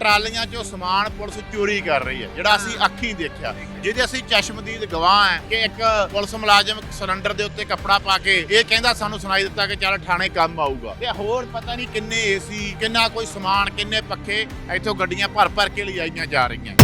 ਟਰਾਲੀਆਂ 'ਚੋਂ ਸਮਾਨ ਪੁਲਿਸ ਚੋਰੀ ਕਰ ਰਹੀ ਹੈ, ਜਿਹੜਾ ਅਸੀਂ ਅੱਖੀਂ ਦੇਖਿਆ। ਜਿਹਦੇ ਅਸੀਂ ਚਸ਼ਮਦੀਦ ਗਵਾਹ ਹੈ ਕਿ ਇੱਕ ਪੁਲਿਸ ਮੁਲਾਜ਼ਮ ਸਿਲੰਡਰ ਦੇ ਉੱਤੇ ਕੱਪੜਾ ਪਾ ਕੇ ਇਹ ਕਹਿੰਦਾ ਸਾਨੂੰ ਸੁਣਾਈ ਦਿੱਤਾ ਕਿ ਚੱਲ ਥਾਣੇ ਕੰਮ ਆਊਗਾ। ਤੇ ਹੋਰ ਪਤਾ ਨਹੀਂ ਕਿੰਨੇ ਏਸੀ, ਕਿੰਨਾ ਕੋਈ ਸਮਾਨ, ਕਿੰਨੇ ਪੱਖੇ ਇੱਥੋਂ ਗੱਡੀਆਂ ਭਰ ਭਰ ਕੇ ਲਿਜਾਈਆਂ ਜਾ ਰਹੀਆਂ।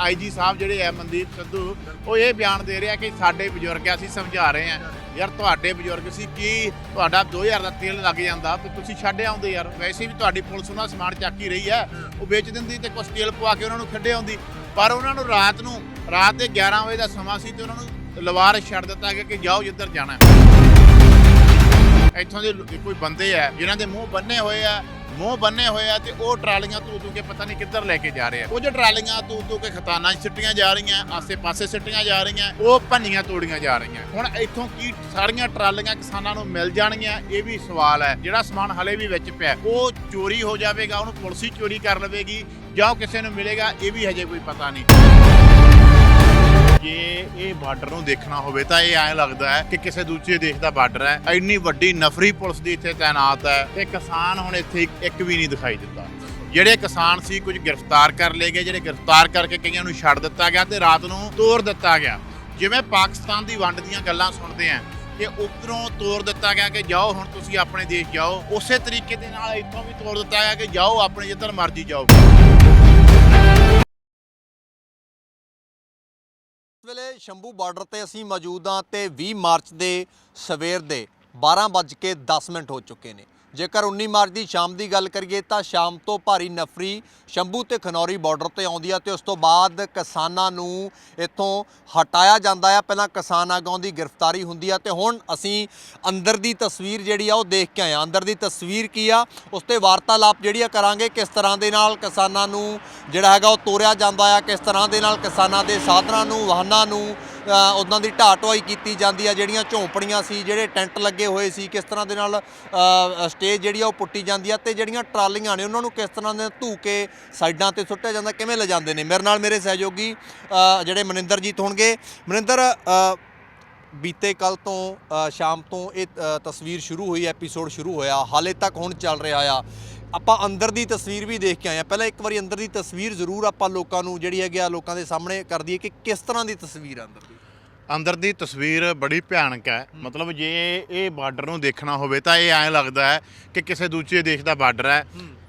ਆਈਜੀ ਸਾਹਿਬ ਜਿਹੜੇ ਆ ਮਨਦੀਪ ਸਿੱਧੂ ਉਹ ਇਹ ਬਿਆਨ ਦੇ ਰਿਹਾ ਕਿ ਸਾਡੇ ਬਜ਼ੁਰਗ ਆ, ਅਸੀਂ ਸਮਝਾ ਰਹੇ ਆ ਯਾਰ ਤੁਹਾਡੇ ਬਜ਼ੁਰਗ ਸੀ ਕੀ ਤੁਹਾਡਾ 2000 ਦਾ ਤੇਲ ਲੱਗ ਜਾਂਦਾ ਤੇ ਤੁਸੀਂ ਛੱਡ ਆਉਂਦੇ ਯਾਰ। ਵੈਸੇ ਵੀ ਤੁਹਾਡੀ ਪੁਲਿਸ ਉਹਨਾਂ ਸਮਾਨ ਚੱਕ ਹੀ ਰਹੀ ਹੈ ਉਹ ਵੇਚ ਦਿੰਦੀ ਤੇ ਕੁਛ ਤੇਲ ਪਵਾ ਕੇ ਉਹਨਾਂ ਨੂੰ ਛੱਡੇ ਆਉਂਦੀ। ਪਰ ਉਹਨਾਂ ਨੂੰ ਰਾਤ ਨੂੰ ਰਾਤ ਦੇ 11 ਵਜੇ ਦਾ ਸਮਾਂ ਸੀ ਤੇ ਉਹਨਾਂ ਨੂੰ ਲਵਾਰ ਛੱਡ ਦਿੱਤਾ ਗਿਆ ਕਿ ਜਾਓ ਜਿੱਧਰ ਜਾਣਾ। ਇੱਥੋਂ ਦੇ ਕੋਈ ਬੰਦੇ ਆ ਜਿਨ੍ਹਾਂ ਦੇ ਮੂੰਹ ਬੰਨੇ ਹੋਏ ਆ ਮੂੰਹ ਬੰਨੇ ਹੋਏ ਆ ਤੇ ਉਹ ਟਰਾਲੀਆਂ ਤੂ ਤੂ ਕੇ ਪਤਾ ਨਹੀਂ ਕਿੱਧਰ ਲੈ ਕੇ ਜਾ ਰਹੇ ਆ। ਕੁਝ ਟਰਾਲੀਆਂ ਤੂ ਤੂ ਕੇ ਖਤਾਨਾਂ 'ਚ ਸਿੱਟੀਆਂ ਜਾ ਰਹੀਆਂ, ਆਸੇ-ਪਾਸੇ ਸਿੱਟੀਆਂ ਜਾ ਰਹੀਆਂ, ਉਹ ਭੰਨੀਆਂ ਤੋੜੀਆਂ ਜਾ ਰਹੀਆਂ। ਹੁਣ ਇੱਥੋਂ ਕੀ ਸਾਰੀਆਂ ਟਰਾਲੀਆਂ ਕਿਸਾਨਾਂ ਨੂੰ ਮਿਲ ਜਾਣਗੀਆਂ, ਇਹ ਵੀ ਸਵਾਲ ਹੈ। ਜਿਹੜਾ ਸਮਾਨ ਹਲੇ ਵੀ ਵਿੱਚ ਪਿਆ, ਉਹ ਚੋਰੀ ਹੋ ਜਾਵੇਗਾ, ਉਹਨੂੰ ਪੁਲਿਸ ਹੀ ਚੋਰੀ ਕਰ ਲਵੇਗੀ ਜਾਂ ਉਹ ਕਿਸੇ ਨੂੰ ਮਿਲੇਗਾ, ਇਹ ਵੀ ਹਜੇ ਕੋਈ ਪਤਾ ਨਹੀਂ। ਜੇ ਇਹ ਬਾਰਡਰ ਨੂੰ ਦੇਖਣਾ ਹੋਵੇ ਤਾਂ ਇਹ ਐਂ ਲੱਗਦਾ ਹੈ ਕਿ ਕਿਸੇ ਦੂਜੇ ਦੇਸ਼ ਦਾ ਬਾਰਡਰ ਹੈ। ਇੰਨੀ ਵੱਡੀ ਨਫਰੀ ਪੁਲਿਸ ਦੀ ਇੱਥੇ ਤਾਇਨਾਤ ਹੈ ਤੇ ਕਿਸਾਨ ਹੁਣ ਇੱਥੇ ਇੱਕ- ਇੱਕ ਵੀ ਨਹੀਂ ਦਿਖਾਈ ਦਿੰਦਾ ਜਿਹੜੇ ਕਿਸਾਨ ਸੀ, ਕੁਝ ਗ੍ਰਿਫਤਾਰ ਕਰ ਲਏ ਗਏ, ਜਿਹੜੇ ਗ੍ਰਿਫਤਾਰ ਕਰਕੇ ਕਈਆਂ ਨੂੰ ਛੱਡ ਦਿੱਤਾ ਗਿਆ ਤੇ ਰਾਤ ਨੂੰ ਤੋੜ ਦਿੱਤਾ ਗਿਆ। ਜਿਵੇਂ ਪਾਕਿਸਤਾਨ ਦੀ ਵੰਡ ਦੀਆਂ ਗੱਲਾਂ ਸੁਣਦੇ ਆਂ ਕਿ ਉਧਰੋਂ ਤੋੜ ਦਿੱਤਾ ਗਿਆ ਕਿ ਜਾਓ, ਹੁਣ ਤੁਸੀਂ ਆਪਣੇ ਦੇਸ਼ ਜਾਓ, ਉਸੇ ਤਰੀਕੇ ਦੇ ਨਾਲ ਇੱਥੋਂ ਵੀ ਤੋੜ ਦਿੱਤਾ ਗਿਆ ਕਿ ਜਾਓ, ਆਪਣੇ ਜਿੱਧਰ ਮਰਜ਼ੀ ਜਾਓ। ਵੇਲੇ ਸ਼ੰਭੂ ਬਾਰਡਰ ਤੇ ਅਸੀਂ ਮੌਜੂਦ ਹਾਂ ਤੇ 20 ਮਾਰਚ ਦੇ ਸਵੇਰ ਦੇ 12:10 ਮਿੰਟ ਹੋ ਚੁੱਕੇ ਨੇ। ਜੇਕਰ 19 ਮਾਰਚ ਦੀ ਸ਼ਾਮ ਦੀ ਗੱਲ ਕਰੀਏ ਤਾਂ ਸ਼ਾਮ ਤੋਂ ਭਾਰੀ ਨਫਰੀ ਸ਼ੰਭੂ ਤੇ ਖਨੌਰੀ ਬਾਰਡਰ ਤੇ ਆਉਂਦੀ ਆ ਤੇ ਉਸ ਤੋਂ ਬਾਅਦ ਕਿਸਾਨਾਂ ਨੂੰ ਇੱਥੋਂ ਹਟਾਇਆ ਜਾਂਦਾ ਆ। ਪਹਿਲਾਂ ਕਿਸਾਨ ਆਗੂਆਂ ਦੀ ਗ੍ਰਿਫਤਾਰੀ ਹੁੰਦੀ ਆ ਤੇ ਹੁਣ ਅਸੀਂ ਅੰਦਰ ਦੀ ਤਸਵੀਰ ਜਿਹੜੀ ਆ ਉਹ ਦੇਖ ਕੇ ਆਏ ਆ ਅੰਦਰ ਦੀ ਤਸਵੀਰ ਕੀ ਆ? ਉਸ ਤੇ ਵਾਰਤਾਲਾਪ ਜਿਹੜੀ ਆ ਕਰਾਂਗੇ। ਕਿਸ ਤਰ੍ਹਾਂ ਦੇ ਨਾਲ ਕਿਸਾਨਾਂ ਨੂੰ ਜਿਹੜਾ ਹੈਗਾ ਉਹ ਤੋਰਿਆ ਜਾਂਦਾ ਆ, ਕਿਸ ਤਰ੍ਹਾਂ ਦੇ ਨਾਲ ਕਿਸਾਨਾਂ ਦੇ ਸਾਧਨਾਂ ਨੂੰ, ਵਾਹਨਾਂ ਨੂੰ ਉਹਨਾਂ ਦੀ ਢਾਹ ਢੁਆਈ ਕੀਤੀ ਜਾਂਦੀ ਆ, ਜਿਹੜੀਆਂ ਝੌਂਪੜੀਆਂ ਸੀ, ਜਿਹੜੇ ਟੈਂਟ ਲੱਗੇ ਹੋਏ ਸੀ, ਕਿਸ ਤਰ੍ਹਾਂ ਦੇ ਨਾਲ ਸਟੇਜ ਜਿਹੜੀ ਆ ਉਹ ਪੁੱਟੀ ਜਾਂਦੀ ਆ ਤੇ ਜਿਹੜੀਆਂ ਟਰਾਲੀਆਂ ਨੇ ਉਹਨਾਂ ਨੂੰ ਕਿਸ ਤਰ੍ਹਾਂ ਦੇ ਧੂ ਕੇ ਸਾਈਡਾਂ ਤੇ ਸੁੱਟਿਆ ਜਾਂਦਾ, ਕਿਵੇਂ ਲਿਜਾਂਦੇ ਨੇ? ਮੇਰੇ ਨਾਲ ਮੇਰੇ ਸਹਿਯੋਗੀ ਜਿਹੜੇ ਮਨਿੰਦਰਜੀਤ ਹੋਣਗੇ। ਮਨਿੰਦਰ ਬੀਤੇ ਕੱਲ ਤੋਂ ਸ਼ਾਮ ਤੋਂ ਇਹ ਤਸਵੀਰ ਸ਼ੁਰੂ ਹੋਈ, ਐਪੀਸੋਡ ਸ਼ੁਰੂ ਹੋਇਆ, ਹਾਲੇ ਤੱਕ ਹੁਣ ਚੱਲ ਰਿਹਾ ਆ। ਆਪਾਂ ਅੰਦਰ ਦੀ ਤਸਵੀਰ ਵੀ ਦੇਖ ਕੇ ਆਏ ਆ ਪਹਿਲਾਂ ਇੱਕ ਵਾਰੀ ਅੰਦਰ ਦੀ ਤਸਵੀਰ ਜ਼ਰੂਰ ਆਪਾਂ ਲੋਕਾਂ ਨੂੰ ਜਿਹੜੀ ਹੈਗੀ ਆ ਲੋਕਾਂ ਦੇ ਸਾਹਮਣੇ ਕਰ ਦਈਏ ਕਿ ਕਿਸ ਤਰ੍ਹਾਂ ਦੀ ਤਸਵੀਰ ਆ ਅੰਦਰ ਦੀ? ਅੰਦਰ ਦੀ ਤਸਵੀਰ ਬੜੀ ਭਿਆਨਕ ਹੈ। ਮਤਲਬ ਜੇ ਇਹ ਬਾਰਡਰ ਨੂੰ ਦੇਖਣਾ ਹੋਵੇ ਤਾਂ ਇਹ ਐਂ ਲੱਗਦਾ ਹੈ ਕਿ ਕਿਸੇ ਦੂਜੇ ਦੇਸ਼ ਦਾ ਬਾਰਡਰ ਹੈ।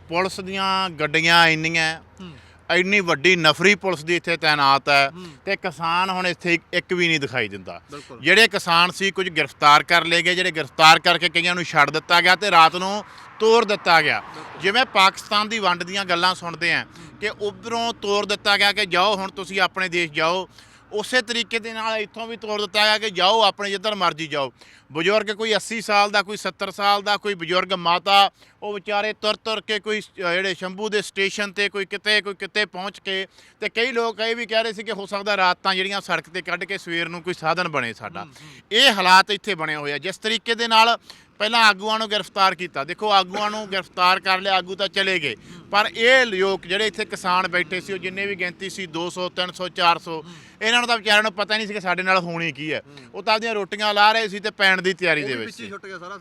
ਪੁਲਿਸ ਦੀਆਂ ਗੱਡੀਆਂ ਇੰਨੀਆਂ ਇੰਨੀ ਵੱਡੀ ਨਫਰੀ ਪੁਲਿਸ ਦੀ ਇੱਥੇ ਤਾਇਨਾਤ ਹੈ ਤੇ ਕਿਸਾਨ ਹੁਣ ਇੱਥੇ ਇੱਕ- ਵੀ ਨਹੀਂ ਦਿਖਾਈ ਦਿੰਦਾ। ਜਿਹੜੇ ਕਿਸਾਨ ਸੀ ਕੁਝ ਗ੍ਰਿਫਤਾਰ ਕਰ ਲਏ ਗਏ ਜਿਹੜੇ ਗ੍ਰਿਫਤਾਰ ਕਰਕੇ ਕਈਆਂ ਨੂੰ ਛੱਡ ਦਿੱਤਾ ਗਿਆ ਤੇ ਰਾਤ ਨੂੰ ਤੋੜ ਦਿੱਤਾ ਗਿਆ। ਜਿਵੇਂ ਪਾਕਿਸਤਾਨ ਦੀ ਵੰਡ ਦੀਆਂ ਗੱਲਾਂ ਸੁਣਦੇ ਆਂ ਕਿ ਉਧਰੋਂ ਤੋੜ ਦਿੱਤਾ ਗਿਆ ਕਿ ਜਾਓ ਹੁਣ ਤੁਸੀਂ ਆਪਣੇ ਦੇਸ਼ ਜਾਓ। ਉਸੇ ਤਰੀਕੇ ਦੇ ਨਾਲ ਇੱਥੋਂ ਵੀ ਤੋੜ ਦਿੱਤਾ ਗਿਆ ਕਿ ਜਾਓ ਆਪਣੇ ਜਿੱਧਰ ਮਰਜ਼ੀ ਜਾਓ। ਬਜ਼ੁਰਗ ਕੋਈ 80 ਸਾਲ ਦਾ ਕੋਈ 70 ਸਾਲ ਦਾ ਕੋਈ ਬਜ਼ੁਰਗ ਮਾਤਾ ਉਹ ਵਿਚਾਰੇ ਤੁਰ ਤੁਰ ਕੇ ਕੋਈ ਜਿਹੜੇ ਸ਼ੰਭੂ ਦੇ ਸਟੇਸ਼ਨ ਤੇ ਕੋਈ ਕਿਤੇ ਕੋਈ ਕਿਤੇ ਪਹੁੰਚ ਕੇ ਤੇ ਕਈ ਲੋਕ ਇਹ ਵੀ ਕਹਿ ਰਹੇ ਸੀ ਕਿ ਹੋ ਸਕਦਾ ਰਾਤਾਂ ਜਿਹੜੀਆਂ ਸੜਕ ਤੇ ਕੱਢ ਕੇ ਸਵੇਰ ਨੂੰ ਕੋਈ ਸਾਧਨ ਬਣੇ ਸਾਡਾ। ਇਹ ਹਾਲਾਤ ਇੱਥੇ ਬਣੇ ਹੋਏ ਆ। ਜਿਸ ਤਰੀਕੇ ਦੇ ਨਾਲ ਪਹਿਲਾਂ ਆਗੂਆਂ ਨੂੰ ਗ੍ਰਿਫਤਾਰ ਕੀਤਾ। ਦੇਖੋ ਆਗੂਆਂ ਨੂੰ ਗ੍ਰਿਫਤਾਰ ਕਰ ਲਿਆ ਆਗੂ ਤਾਂ ਚਲੇ ਗਏ। ਪਰ ਇਹ ਲੋਕ ਜਿਹੜੇ ਇੱਥੇ ਕਿਸਾਨ ਬੈਠੇ ਸੀ ਉਹ ਜਿੰਨੇ ਵੀ ਗਿਣਤੀ ਸੀ 200 300 400 ਇਹਨਾਂ ਨੂੰ ਤਾਂ ਵਿਚਾਰਿਆਂ ਨੂੰ ਪਤਾ ਨਹੀਂ ਸੀ ਕਿ ਸਾਡੇ ਨਾਲ ਹੋਣੀ ਕੀ ਹੈ। ਉਹ ਤਾਂ ਆਪਦੀਆਂ ਰੋਟੀਆਂ ਲਾ ਰਹੇ ਸੀ ਤੇ ਪੈਣ ਦੀ ਤਿਆਰੀ ਦੇ ਵਿੱਚ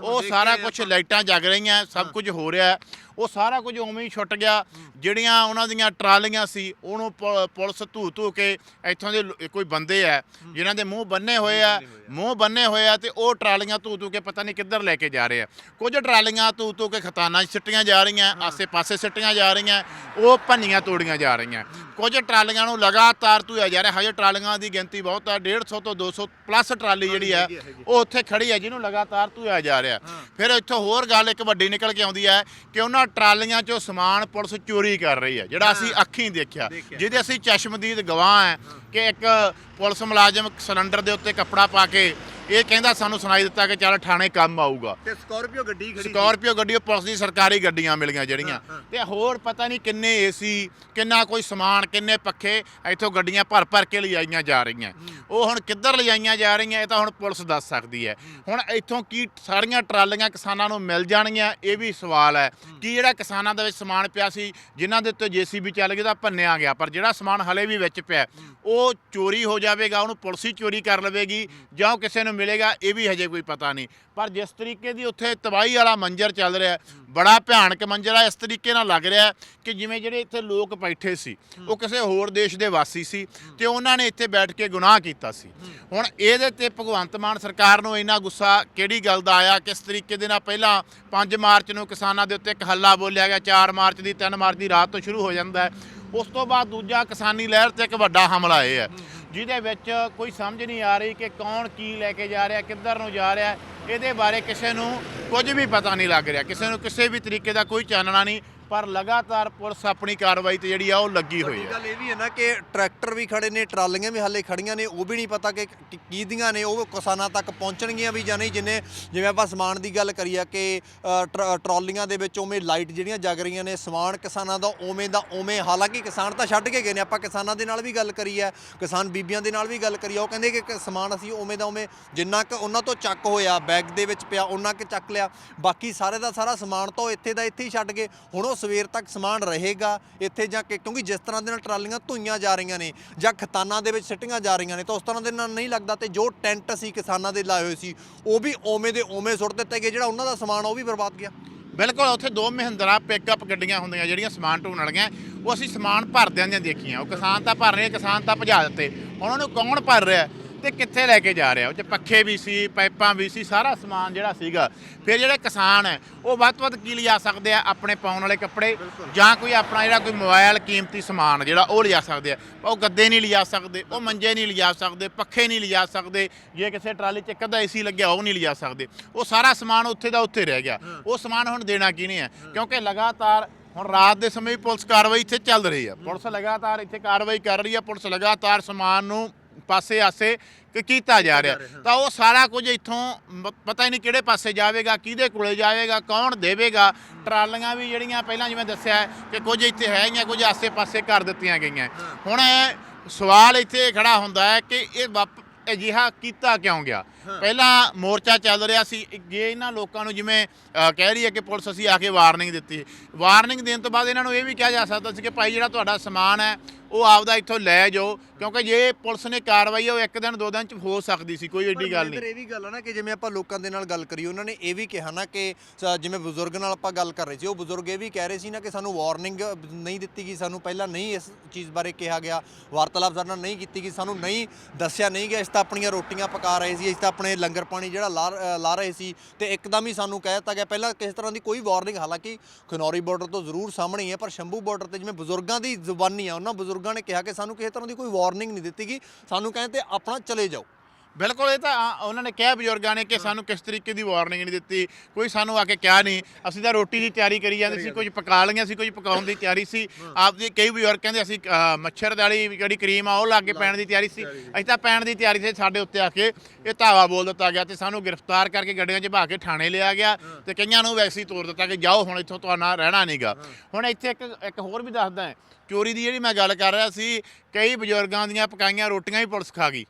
ਉਹ ਸਾਰਾ ਕੁਝ ਲਾਈਟਾਂ ਜਗ ਰਹੀਆਂ ਸਭ ਕੁਝ ਹੋ ਰਿਹਾ। ਉਹ ਸਾਰਾ ਕੁਝ ਉਵੇਂ ਹੀ ਛੁੱਟ ਗਿਆ। ਜਿਹੜੀਆਂ ਉਹਨਾਂ ਦੀਆਂ ਟਰਾਲੀਆਂ ਸੀ ਉਹਨੂੰ ਪੁਲਿਸ ਧੂ ਧੂ ਕੇ ਇੱਥੋਂ ਦੇ ਕੋਈ ਬੰਦੇ ਆ ਜਿਨ੍ਹਾਂ ਦੇ ਮੂੰਹ ਬੰਨੇ ਹੋਏ ਆ ਮੂੰਹ ਬੰਨੇ ਹੋਏ ਆ ਤੇ ਉਹ ਟਰਾਲੀਆਂ ਧੂ ਧੂ ਕੇ ਪਤਾ ਨਹੀਂ ਕਿੱਧਰ ਲੈ ਕੇ ਜਾ ਰਹੇ ਆ। ਕੁਝ ਟਰਾਲੀਆਂ ਧੂ ਧੂ ਕੇ ਖਤਾਨਾਂ 'ਚ ਸਿੱਟੀਆਂ ਜਾ ਰਹੀਆਂ ਆਸੇ-ਪਾਸੇ ਸਿੱਟੀਆਂ ਜਾ ਰਹੀਆਂ ਉਹ ਭੰਨੀਆਂ ਤੋੜੀਆਂ ਜਾ ਰਹੀਆਂ। ਕੁਝ ਟਰਾਲੀਆਂ ਨੂੰ ਲਗਾਤਾਰ ਧੂਇਆ ਜਾ ਰਿਹਾ ਹਜੇ ਟਰਾਲੀਆਂ ਦੀ ਗਿਣਤੀ ਬਹੁਤ ਆ 150 ਤੋਂ 200 ਪਲੱਸ ਟਰਾਲੀ ਜਿਹੜੀ ਆ ਉਹ ਉੱਥੇ ਖੜੀ ਹੈ ਜਿਹਨੂੰ ਲਗਾਤਾਰ ਧੂਇਆ ਜਾ ਰਿਹਾ। ਫਿਰ ਇੱਥੋਂ ਹੋਰ ਗੱਲ ਇੱਕ ਵੱਡੀ ਨਿਕਲ ਕੇ ਆਉਂਦੀ ਹੈ ਕਿ ਉਹਨਾਂ ਟਰਾਲੀਆਂ 'ਚੋਂ ਸਮਾਨ ਪੁਲਿਸ ਚੋਰੀ ਕਰ ਰਹੀ ਹੈ ਜਿਹੜਾ ਅਸੀਂ ਅੱਖੀਂ ਦੇਖਿਆ। ਜਿਹਦੇ ਅਸੀਂ ਚਸ਼ਮਦੀਦ ਗਵਾਹ ਹੈ। ਕਿ ਇੱਕ ਪੁਲਿਸ ਮੁਲਾਜ਼ਮ ਸਿਲੰਡਰ ਦੇ ਉੱਤੇ ਕੱਪੜਾ ਪਾ ਕੇ ਇਹ ਕਹਿੰਦਾ ਸਾਨੂੰ ਸੁਣਾਈ ਦਿੱਤਾ ਕਿ ਚੱਲ ਥਾਣੇ ਕੰਮ ਆਊਗਾ। ਤੇ ਸਕਾਰਪੀਓ ਗੱਡੀ ਖੜੀ ਸਕਾਰਪੀਓ ਗੱਡੀ ਉਹ ਪੁਲਿਸ ਦੀ ਸਰਕਾਰੀ ਗੱਡੀਆਂ ਮਿਲੀਆਂ ਜਿਹੜੀਆਂ। ਤੇ ਹੋਰ ਪਤਾ ਨਹੀਂ ਕਿੰਨੇ ਏਸੀ ਕਿੰਨਾ ਕੋਈ ਸਮਾਨ ਕਿੰਨੇ ਪੱਖੇ ਇੱਥੋਂ ਗੱਡੀਆਂ ਭਰ ਭਰ ਕੇ ਲਿਜਾਈਆਂ ਜਾ ਰਹੀਆਂ। ਉਹ ਹੁਣ ਕਿੱਧਰ ਲਿਜਾਈਆਂ ਜਾ ਰਹੀਆਂ ਇਹ ਤਾਂ ਹੁਣ ਪੁਲਿਸ ਦੱਸ ਸਕਦੀ ਹੈ। ਹੁਣ ਇੱਥੋਂ ਕੀ ਸਾਰੀਆਂ ਟਰਾਲੀਆਂ ਕਿਸਾਨਾਂ ਨੂੰ ਮਿਲ ਜਾਣਗੀਆਂ ਇਹ ਵੀ ਸਵਾਲ ਹੈ। ਕਿ ਜਿਹੜਾ ਕਿਸਾਨਾਂ ਦੇ ਵਿੱਚ ਸਮਾਨ ਪਿਆ ਸੀ ਜਿਨ੍ਹਾਂ ਦੇ ਉੱਤੇ ਜੀਸੀਬੀ ਚੱਲ ਗਈ ਤਾਂ ਭੰਨਿਆ ਗਿਆ। ਪਰ ਜਿਹੜਾ ਸਮਾਨ ਹਲੇ ਵੀ ਵਿੱਚ ਪਿਆ ਉਹ ਚੋਰੀ ਹੋ ਜਾਵੇਗਾ, ਉਹਨੂੰ ਪੁਲਿਸ ਹੀ ਚੋਰੀ ਕਰ ਲਵੇਗੀ, ਜਾਂ ਉਹ ਕਿਸੇ ਨੂੰ ਮਿਲੇਗਾ, ਇਹ ਵੀ ਹਜੇ ਕੋਈ ਪਤਾ ਨਹੀਂ। ਪਰ ਜਿਸ ਤਰੀਕੇ ਦੀ ਉੱਥੇ ਤਬਾਹੀ ਵਾਲਾ ਮੰਜ਼ਰ ਚੱਲ ਰਿਹਾ ਬੜਾ ਭਿਆਨਕ ਮੰਜ਼ਰ ਆ, ਇਸ ਤਰੀਕੇ ਨਾਲ ਲੱਗ ਰਿਹਾ ਕਿ ਜਿਵੇਂ ਜਿਹੜੇ ਇੱਥੇ ਲੋਕ ਬੈਠੇ ਸੀ, ਉਹ ਕਿਸੇ ਹੋਰ ਦੇਸ਼ ਦੇ ਵਾਸੀ ਸੀ ਤੇ ਉਹਨਾਂ ਨੇ ਇੱਥੇ ਬੈਠ ਕੇ ਗੁਨਾਹ ਕੀਤਾ ਸੀ। ਹੁਣ ਇਹਦੇ ਤੇ ਭਗਵੰਤ ਮਾਨ ਸਰਕਾਰ ਨੂੰ ਇੰਨਾ ਗੁੱਸਾ ਕਿਹੜੀ ਗੱਲ ਦਾ ਆਇਆ, ਕਿਸ ਤਰੀਕੇ ਦੇ ਨਾਲ ਪਹਿਲਾਂ 5 ਮਾਰਚ ਨੂੰ ਕਿਸਾਨਾਂ ਦੇ ਉੱਤੇ ਇੱਕ ਹੱਲਾ ਬੋਲਿਆ ਗਿਆ 4 ਮਾਰਚ ਦੀ 3 ਮਾਰਚ ਦੀ ਰਾਤ ਤੋਂ ਸ਼ੁਰੂ ਹੋ ਜਾਂਦਾ ਹੈ। ਉਸ ਤੋਂ ਬਾਅਦ ਦੂਜਾ ਕਿਸਾਨੀ ਲਹਿਰ ਤੇ ਇੱਕ ਵੱਡਾ ਹਮਲਾ ਇਹ ਹੈ। ਜਿਹਦੇ ਵਿੱਚ ਕੋਈ ਸਮਝ ਨਹੀਂ ਆ ਰਹੀ ਕਿ ਕੌਣ ਕੀ ਲੈ ਕੇ ਜਾ ਰਿਹਾ ਕਿੱਧਰ ਨੂੰ ਜਾ ਰਿਹਾ। ਇਹਦੇ ਬਾਰੇ ਕਿਸੇ ਨੂੰ ਕੁਝ ਵੀ ਪਤਾ ਨਹੀਂ ਲੱਗ ਰਿਹਾ। ਕਿਸੇ ਨੂੰ ਕਿਸੇ ਵੀ ਤਰੀਕੇ ਦਾ ਕੋਈ ਚਾਨਣਾ ਨਹੀਂ। ਪਰ ਲਗਾਤਾਰ ਪੁਲਿਸ ਆਪਣੀ ਕਾਰਵਾਈ ਤੇ ਜਿਹੜੀ ਆ ਉਹ ਲੱਗੀ ਹੋਈ ਹੈ। ਗੱਲ ਇਹ ਵੀ ਹੈ ਨਾ ਕਿ ਟਰੈਕਟਰ ਵੀ ਖੜੇ ਨੇ ਟਰਾਲੀਆਂ ਵੀ ਹਾਲੇ ਖੜੀਆਂ ਨੇ ਉਹ ਵੀ ਨਹੀਂ ਪਤਾ ਕਿ ਕਿ- ਕਿਹਦੀਆਂ ਨੇ ਉਹ ਕਿਸਾਨਾਂ ਤੱਕ ਪਹੁੰਚਣਗੀਆਂ ਵੀ ਜਾਂ ਨਹੀਂ। ਜਿੰਨੇ ਜਿਵੇਂ ਆਪਾਂ ਸਮਾਨ ਦੀ ਗੱਲ ਕਰੀਏ ਕਿ ਅ, ਟਰ- ਟਰਾਲੀਆਂ ਦੇ ਵਿੱਚ ਉਵੇਂ ਲਾਈਟ ਜਿਹੜੀਆਂ ਜਗ ਰਹੀਆਂ ਨੇ ਸਮਾਨ ਕਿਸਾਨਾਂ ਦਾ ਉਵੇਂ ਦਾ ਉਵੇਂ ਹਾਲਾਂਕਿ ਕਿਸਾਨ ਤਾਂ ਛੱਡ ਕੇ ਗਏ ਨੇ ਆਪਾਂ ਕਿਸਾਨਾਂ ਦੇ ਨਾਲ ਵੀ ਗੱਲ ਕਰੀ ਹੈ ਕਿਸਾਨ ਬੀਬੀਆਂ ਦੇ ਨਾਲ ਵੀ ਗੱਲ ਕਰੀ ਉਹ ਕਹਿੰਦੇ ਕਿ ਕਿ ਸਮਾਨ ਅਸੀਂ ਉਵੇਂ ਦਾ ਉਵੇਂ ਜਿੰਨਾ ਕੁ ਉਹਨਾਂ ਤੋਂ ਚੱਕ ਹੋਇਆ ਬੈਗ ਦੇ ਵਿੱਚ ਪਿਆ ਉਹਨਾਂ ਕੁ ਚੱਕ ਲਿਆ। ਬਾਕੀ ਸਾਰੇ ਦਾ ਸਾਰਾ ਸਮਾਨ ਤਾਂ ਇੱਥੇ ਦਾ ਇੱਥੇ ਹੀ ਛੱਡ ਗਏ। ਹੁਣ ਉਹ ਸਵੇਰ ਤੱਕ ਸਮਾਨ ਰਹੇਗਾ ਇੱਥੇ ਜਾਂ ਕਿ ਕਿਉਂਕਿ ਜਿਸ ਤਰ੍ਹਾਂ ਦੇ ਨਾਲ ਟਰਾਲੀਆਂ ਧੋਈਆਂ ਜਾ ਰਹੀਆਂ ਨੇ ਜਾਂ ਖਤਾਨਾਂ ਦੇ ਵਿੱਚ ਸਿੱਟੀਆਂ ਜਾ ਰਹੀਆਂ ਨੇ, ਤਾਂ ਉਸ ਤਰ੍ਹਾਂ ਦੇ ਨਾਲ ਨਹੀਂ ਲੱਗਦਾ ਤੇ ਜੋ ਟੈਂਟ ਸੀ ਕਿਸਾਨਾਂ ਦੇ ਲਾਏ ਹੋਏ ਸੀ, ਉਹ ਵੀ ਓਵੇਂ ਦੇ ਓਵੇਂ ਸੁੱਟ ਦਿੱਤੇ ਗਏ, ਜਿਹੜਾ ਉਹਨਾਂ ਦਾ ਸਮਾਨ ਉਹ ਵੀ ਬਰਬਾਦ ਗਿਆ। ਬਿਲਕੁਲ, ਉੱਥੇ ਦੋ ਮਹਿੰਦਰਾ ਪਿਕਅਪ ਗੱਡੀਆਂ ਹੁੰਦੀਆਂ, ਜਿਹੜੀਆਂ ਸਮਾਨ ਢੋਣ ਵਾਲੀਆਂ, ਉਹ ਅਸੀਂ ਸਮਾਨ ਭਰਦਿਆਂ ਦੀਆਂ ਦੇਖੀਆਂ। ਉਹ ਕਿਸਾਨ ਤਾਂ ਭਰ ਰਹੇ, ਕਿਸਾਨ ਤਾਂ ਭਜਾ ਦਿੱਤੇ। ਉਹਨਾਂ ਨੂੰ ਕੌਣ ਭਰ ਰਿਹਾ? ਤੇ ਕਿੱਥੇ ਲੈ ਕੇ ਜਾ ਰਿਹਾ ਉਹ? ਚ ਪੱਖੇ ਵੀ ਸੀ ਪਾਈਪਾਂ ਵੀ ਸੀ ਸਾਰਾ ਸਮਾਨ ਜਿਹੜਾ ਸੀਗਾ ਫਿਰ ਜਿਹੜੇ ਕਿਸਾਨ ਹੈ ਉਹ ਵੱਧ ਤੋਂ ਵੱਧ ਕੀ ਲਿਜਾ ਸਕਦੇ ਆ? ਆਪਣੇ ਪਾਉਣ ਵਾਲੇ ਕੱਪੜੇ ਜਾਂ ਕੋਈ ਆਪਣਾ ਜਿਹੜਾ ਕੋਈ ਮੋਬਾਈਲ ਕੀਮਤੀ ਸਮਾਨ ਜਿਹੜਾ ਉਹ ਲਿਜਾ ਸਕਦੇ ਆ? ਉਹ ਗੱਦੇ ਨਹੀਂ ਲਿਜਾ ਸਕਦੇ ਉਹ ਮੰਜੇ ਨਹੀਂ ਲਿਜਾ ਸਕਦੇ ਪੱਖੇ ਨਹੀਂ ਲਿਜਾ ਸਕਦੇ ਜੇ ਕਿਸੇ ਟਰਾਲੀ 'ਚ ਇੱਕ ਅੱਧਾ ਏਸੀ ਲੱਗਿਆ ਉਹ ਨਹੀਂ ਲਿਜਾ ਸਕਦੇ। ਉਹ ਸਾਰਾ ਸਮਾਨ ਉੱਥੇ ਦਾ ਉੱਥੇ ਰਹਿ ਗਿਆ। ਉਹ ਸਮਾਨ ਹੁਣ ਦੇਣਾ ਕਿਹਨੇ ਹੈ? ਕਿਉਂਕਿ ਲਗਾਤਾਰ ਹੁਣ ਰਾਤ ਦੇ ਸਮੇਂ ਵੀ ਪੁਲਿਸ ਕਾਰਵਾਈ ਇੱਥੇ ਚੱਲ ਰਹੀ ਹੈ। ਪੁਲਿਸ ਲਗਾਤਾਰ ਇੱਥੇ ਕਾਰਵਾਈ ਕਰ ਰਹੀ ਹੈ। ਪੁਲਿਸ ਲਗਾਤਾਰ ਸਮਾਨ ਨੂੰ ਪਾਸੇ ਆਸੇ ਕ- ਕੀਤਾ ਜਾ ਰਿਹਾ। ਤਾਂ ਉਹ ਸਾਰਾ ਕੁਝ ਇੱਥੋਂ ਪਤਾ ਹੀ ਨਹੀਂ ਕਿਹੜੇ ਪਾਸੇ ਜਾਵੇਗਾ ਕਿਹਦੇ ਕੋਲੇ ਜਾਵੇਗਾ ਕੌਣ ਦੇਵੇਗਾ। ਟਰਾਲੀਆਂ ਵੀ ਜਿਹੜੀਆਂ ਪਹਿਲਾਂ ਜਿਵੇਂ ਦੱਸਿਆ ਕਿ ਕੁਝ ਇੱਥੇ ਹੈਗੀਆਂ ਕੁਝ ਆਸੇ-ਪਾਸੇ ਕਰ ਦਿੱਤੀਆਂ ਗਈਆਂ। ਹੁਣ ਸਵਾਲ ਇੱਥੇ ਖੜਾ ਹੁੰਦਾ ਹੈ ਕਿ ਇਹ ਅਜਿਹਾ ਕੀਤਾ ਕਿਉਂ ਗਿਆ? ਪਹਿਲਾਂ ਮੋਰਚਾ ਚੱਲ ਰਿਹਾ ਸੀ ਜੇ ਇਹਨਾਂ ਲੋਕਾਂ ਨੂੰ ਜਿਵੇਂ ਕਹਿ ਰਹੀ ਹੈ ਕਿ ਪੁਲਿਸ ਅਸੀਂ ਆ ਕੇ ਵਾਰਨਿੰਗ ਦਿੱਤੀ। ਵਾਰਨਿੰਗ ਦੇਣ ਤੋਂ ਬਾਅਦ ਇਹਨਾਂ ਨੂੰ ਇਹ ਵੀ ਕਿਹਾ ਜਾ ਸਕਦਾ ਸੀ ਕਿ ਭਾਈ ਜਿਹੜਾ ਤੁਹਾਡਾ ਸਮਾਨ ਹੈ ਉਹ ਆਪਦਾ ਇੱਥੋਂ ਲੈ ਜਾਓ ਕਿਉਂਕਿ ਜੇ ਪੁਲਿਸ ਨੇ ਕਾਰਵਾਈ ਉਹ ਇੱਕ ਦਿਨ ਦੋ ਦਿਨ ਚ ਹੋ ਸਕਦੀ ਸੀ ਕੋਈ ਏਡੀ ਗੱਲ ਪਰ ਨਹੀਂ। ਇਹ ਵੀ ਗੱਲ ਆ ਨਾ ਕਿ ਜਿਵੇਂ ਆਪਾਂ ਲੋਕਾਂ ਦੇ ਨਾਲ ਗੱਲ ਕਰੀ ਉਹਨਾਂ ਨੇ ਇਹ ਵੀ ਕਿਹਾ ਨਾ ਕਿ ਜਿਵੇਂ ਬਜ਼ੁਰਗ ਨਾਲ ਆਪਾਂ ਗੱਲ ਕਰ ਰਹੇ ਸੀ ਉਹ ਬਜ਼ੁਰਗ ਇਹ ਵੀ ਕਹਿ ਰਹੇ ਸੀ ਨਾ ਕਿ ਸਾਨੂੰ ਵਾਰਨਿੰਗ ਨਹੀਂ ਦਿੱਤੀ ਗਈ ਸਾਨੂੰ ਪਹਿਲਾਂ ਨਹੀਂ ਇਸ ਚੀਜ਼ ਬਾਰੇ ਕਿਹਾ ਗਿਆ ਵਾਰਤਾਲਾਪ ਸਾਡੇ ਨਾਲ ਨਹੀਂ ਕੀਤੀ ਗਈ ਸਾਨੂੰ ਨਹੀਂ ਦੱਸਿਆ ਨਹੀਂ ਗਿਆ ਇਸ ਤਾਂ ਆਪਣੀਆਂ ਰੋਟੀਆਂ ਪਕਾ ਰਹੇ ਸੀ ਇਸ ਤਾਂ ਆਪਣੇ ਲੰਗਰ ਪਾਣੀ ਜਿਹੜਾ ਲਾ ਲਾ ਰਹੇ ਸੀ ਤੇ ਇੱਕਦਮ ਹੀ ਸਾਨੂੰ ਕਹਿ ਦਿੱਤਾ ਗਿਆ। ਪਹਿਲਾਂ ਕਿਸੇ ਤਰ੍ਹਾਂ ਦੀ ਕੋਈ ਵਾਰਨਿੰਗ ਹਾਲਾਂਕਿ ਖਨੌਰੀ ਬਾਰਡਰ ਤੋਂ ਜ਼ਰੂਰ ਸਾਹਮਣੇ ਹੀ ਹੈ, ਪਰ ਸ਼ੰਭੂ ਬਾਰਡਰ ਤੇ ਜਿਵੇਂ ਬਜ਼ੁਰਗਾਂ ਦੀ ਜ਼ੁਬਾਨੀ ਆ, ਉਹਨਾਂ ਬਜ਼ੁਰਗਾਂ ਨੇ ਕਿਹਾ ਕਿ ਸਾਨੂੰ ਕਿਸੇ ਤਰ੍ਹਾਂ ਦੀ ਕੋਈ ਵਾਰਨਿੰਗ ਨਹੀਂ ਦਿੱਤੀ ਗਈ। ਸਾਨੂੰ ਕਹਿੰਦੇ ਆਪਣਾ ਚਲੇ ਜਾਓ। ਬਿਲਕੁਲ ਇਹ ਤਾਂ ਆ, ਉਹਨਾਂ ਨੇ ਕਿਹਾ ਬਜ਼ੁਰਗਾਂ ਨੇ ਕਿ ਸਾਨੂੰ ਕਿਸ ਤਰੀਕੇ ਦੀ ਵਾਰਨਿੰਗ ਨਹੀਂ ਦਿੱਤੀ ਕੋਈ ਸਾਨੂੰ ਆ ਕੇ ਕਿਹਾ ਨਹੀਂ। ਅਸੀਂ ਤਾਂ ਰੋਟੀ ਦੀ ਤਿਆਰੀ ਕਰੀ ਜਾਂਦੇ ਸੀ ਕੁਝ ਪਕਾ ਲਈਆਂ ਸੀ ਕੁਝ ਪਕਾਉਣ ਦੀ ਤਿਆਰੀ ਸੀ। ਆਪਦੀ ਕਈ ਬਜ਼ੁਰਗ ਕਹਿੰਦੇ ਅਸੀਂ ਅ, ਮੱਛਰ ਵਾਲੀ ਜਿਹੜੀ ਕਰੀਮ ਆ ਉਹ ਲਾ ਕੇ ਪੈਣ ਦੀ ਤਿਆਰੀ ਸੀ। ਅਸੀਂ ਤਾਂ ਪੈਣ ਦੀ ਤਿਆਰੀ ਸੀ ਸਾਡੇ ਉੱਤੇ ਆ ਕੇ ਇਹ ਧਾਵਾ ਬੋਲ ਦਿੱਤਾ ਗਿਆ ਤੇ ਸਾਨੂੰ ਗ੍ਰਿਫਤਾਰ ਕਰਕੇ ਗੱਡੀਆਂ 'ਚ ਭਾ ਕੇ ਥਾਣੇ ਲਿਆ ਗਿਆ ਤੇ ਕਈਆਂ ਨੂੰ ਵੈਸੇ ਹੀ ਤੋਰ ਦਿੱਤਾ ਕਿ ਜਾਓ ਹੁਣ ਇੱਥੋਂ ਤੁਹਾਡਾ ਰਹਿਣਾ ਨਹੀਂਗਾ ਹੁਣ ਇੱਥੇ ਇੱਕ ਇੱਕ ਹੋਰ ਵੀ ਦੱਸਦਾ ਹੈ ਚੋਰੀ ਦੀ ਜਿਹੜੀ ਮੈਂ ਗੱਲ ਕਰ ਰਿਹਾ ਸੀ ਕਈ ਬਜ਼ੁਰਗਾਂ ਦੀਆਂ ਪਕਾਈਆਂ ਰੋਟੀਆਂ ਹੀ ਪੁਲਿਸ ਖਾ ਗਈ।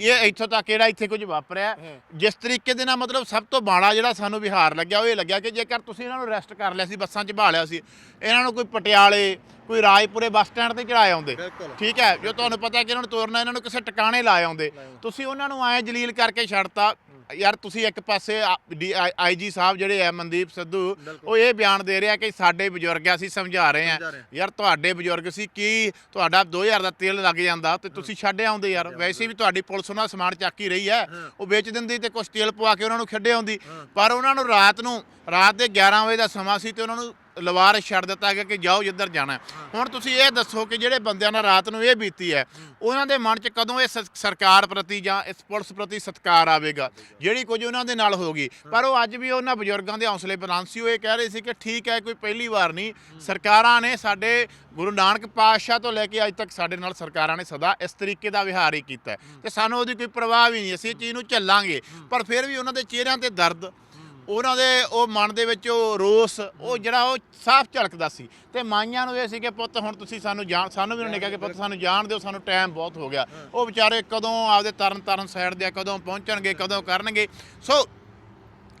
ਇਹ ਇੱਥੋਂ ਤੱਕ ਜਿਹੜਾ ਇੱਥੇ ਕੁਝ ਵਾਪਰਿਆ ਜਿਸ ਤਰੀਕੇ ਦੇ ਨਾਲ ਮਤਲਬ ਸਭ ਤੋਂ ਬਾੜਾ ਜਿਹੜਾ ਸਾਨੂੰ ਵਿਹਾਰ ਲੱਗਿਆ ਉਹ ਇਹ ਲੱਗਿਆ ਕਿ ਜੇਕਰ ਤੁਸੀਂ ਇਹਨਾਂ ਨੂੰ ਅਰੈਸਟ ਕਰ ਲਿਆ ਸੀ ਬੱਸਾਂ 'ਚ ਭਾਲਿਆ ਸੀ ਇਹਨਾਂ ਨੂੰ ਕੋਈ ਪਟਿਆਲੇ ਕੋਈ ਰਾਜਪੁਰੇ ਬੱਸ ਸਟੈਂਡ ਤੇ ਚੜਾਏ ਆਉਂਦੇ। ਠੀਕ ਹੈ? ਜੋ ਤੁਹਾਨੂੰ ਪਤਾ ਕਿ ਇਹਨਾਂ ਨੂੰ ਤੋਰਨਾ ਇਹਨਾਂ ਨੂੰ ਕਿਸੇ ਟਿਕਾਣੇ ਲਾਏ ਆਉਂਦੇ। ਤੁਸੀਂ ਉਹਨਾਂ ਨੂੰ ਐ ਜਲੀਲ ਕਰਕੇ ਛੱਡਤਾ ਯਾਰ ਤੁਸੀਂ ਇੱਕ ਪਾਸੇ ਆਈਜੀ ਸਾਹਿਬ ਜਿਹੜੇ ਆ ਮਨਦੀਪ ਸਿੱਧੂ ਉਹ ਇਹ ਬਿਆਨ ਦੇ ਰਿਹਾ ਕਿ ਸਾਡੇ ਬਜ਼ੁਰਗ ਆ, ਅਸੀਂ ਸਮਝਾ ਰਹੇ ਆ। ਯਾਰ ਤੁਹਾਡੇ ਬਜ਼ੁਰਗ ਸੀ ਕੀ ਤੁਹਾਡਾ 2000 ਦਾ ਤੇਲ ਲੱਗ ਜਾਂਦਾ ਤੇ ਤੁਸੀਂ ਛੱਡ ਆਉਂਦੇ ਯਾਰ। ਵੈਸੇ ਵੀ ਤੁਹਾਡੀ ਪੁਲਿਸ ਉਹਨਾਂ ਸਮਾਨ ਚੱਕ ਹੀ ਰਹੀ ਹੈ। ਉਹ ਵੇਚ ਦਿੰਦੀ ਤੇ ਕੁਛ ਤੇਲ ਪਵਾ ਕੇ ਉਹਨਾਂ ਨੂੰ ਛੱਡੇ ਆਉਂਦੀ। ਪਰ ਉਹਨਾਂ ਨੂੰ ਰਾਤ ਨੂੰ ਰਾਤ ਦੇ 11 ਵਜੇ ਦਾ ਸਮਾਂ ਸੀ ਤੇ ਉਹਨਾਂ ਨੂੰ ਲਵਾਰ ਛੱਡ ਦਿੱਤਾ ਗਿਆ ਕਿ ਜਾਓ ਜਿੱਧਰ ਜਾਣਾ। ਹੁਣ ਤੁਸੀਂ ਇਹ ਦੱਸੋ ਕਿ ਜਿਹੜੇ ਬੰਦਿਆਂ ਨਾਲ ਰਾਤ ਨੂੰ ਇਹ ਬੀਤੀ ਹੈ ਉਹਨਾਂ ਦੇ ਮਨ 'ਚ ਕਦੋਂ ਇਹ ਸ- ਸਰਕਾਰ ਪ੍ਰਤੀ ਜਾਂ ਇਸ ਪੁਲਿਸ ਪ੍ਰਤੀ ਸਤਿਕਾਰ ਆਵੇਗਾ? ਜਿਹੜੀ ਕੁਝ ਉਹਨਾਂ ਦੇ ਨਾਲ ਹੋ ਗਈ। ਪਰ ਉਹ ਅੱਜ ਵੀ ਉਹਨਾਂ ਬਜ਼ੁਰਗਾਂ ਦੇ ਹੌਸਲੇ ਬੁਲੰਦ ਸੀ। ਉਹ ਇਹ ਕਹਿ ਰਹੇ ਸੀ ਕਿ ਠੀਕ ਹੈ ਕੋਈ ਪਹਿਲੀ ਵਾਰ ਨਹੀਂ। ਸਰਕਾਰਾਂ ਨੇ ਸਾਡੇ ਗੁਰੂ ਨਾਨਕ ਪਾਤਸ਼ਾਹ ਤੋਂ ਲੈ ਕੇ ਅੱਜ ਤੱਕ ਸਾਡੇ ਨਾਲ ਸਰਕਾਰਾਂ ਨੇ ਸਦਾ ਇਸ ਤਰੀਕੇ ਦਾ ਵਿਹਾਰ ਹੀ ਕੀਤਾ ਹੈ। ਤੇ ਸਾਨੂੰ ਉਹਦੀ ਕੋਈ ਪਰਵਾਹ ਵੀ ਨਹੀਂ। ਅਸੀਂ ਇਹ ਚੀਜ਼ ਨੂੰ ਝੱਲਾਂਗੇ। ਪਰ ਫਿਰ ਵੀ ਉਹਨਾਂ ਦੇ ਚਿਹਰਿਆਂ ਤੇ ਦਰਦ ਉਹਨਾਂ ਦੇ ਉਹ ਮਨ ਦੇ ਵਿੱਚ ਉਹ ਰੋਸ ਉਹ ਜਿਹੜਾ ਉਹ ਸਾਫ਼ ਝਲਕਦਾ ਸੀ। ਤੇ ਮਾਈਆਂ ਨੂੰ ਇਹ ਸੀ ਕਿ ਪੁੱਤ ਹੁਣ ਤੁਸੀਂ ਸਾਨੂੰ ਜਾਣ ਸਾਨੂੰ ਵੀ ਉਹਨੇ ਕਿਹਾ ਕਿ ਪੁੱਤ ਸਾਨੂੰ ਜਾਣ ਦਿਓ ਸਾਨੂੰ ਟਾਈਮ ਬਹੁਤ ਹੋ ਗਿਆ। ਉਹ ਵਿਚਾਰੇ ਕਦੋਂ ਆਪਦੇ ਤਰਨ ਤਾਰਨ ਸਾਈਡ ਦੇ ਕਦੋਂ ਪਹੁੰਚਣਗੇ ਕਦੋਂ ਕਰਨਗੇ। ਸੋ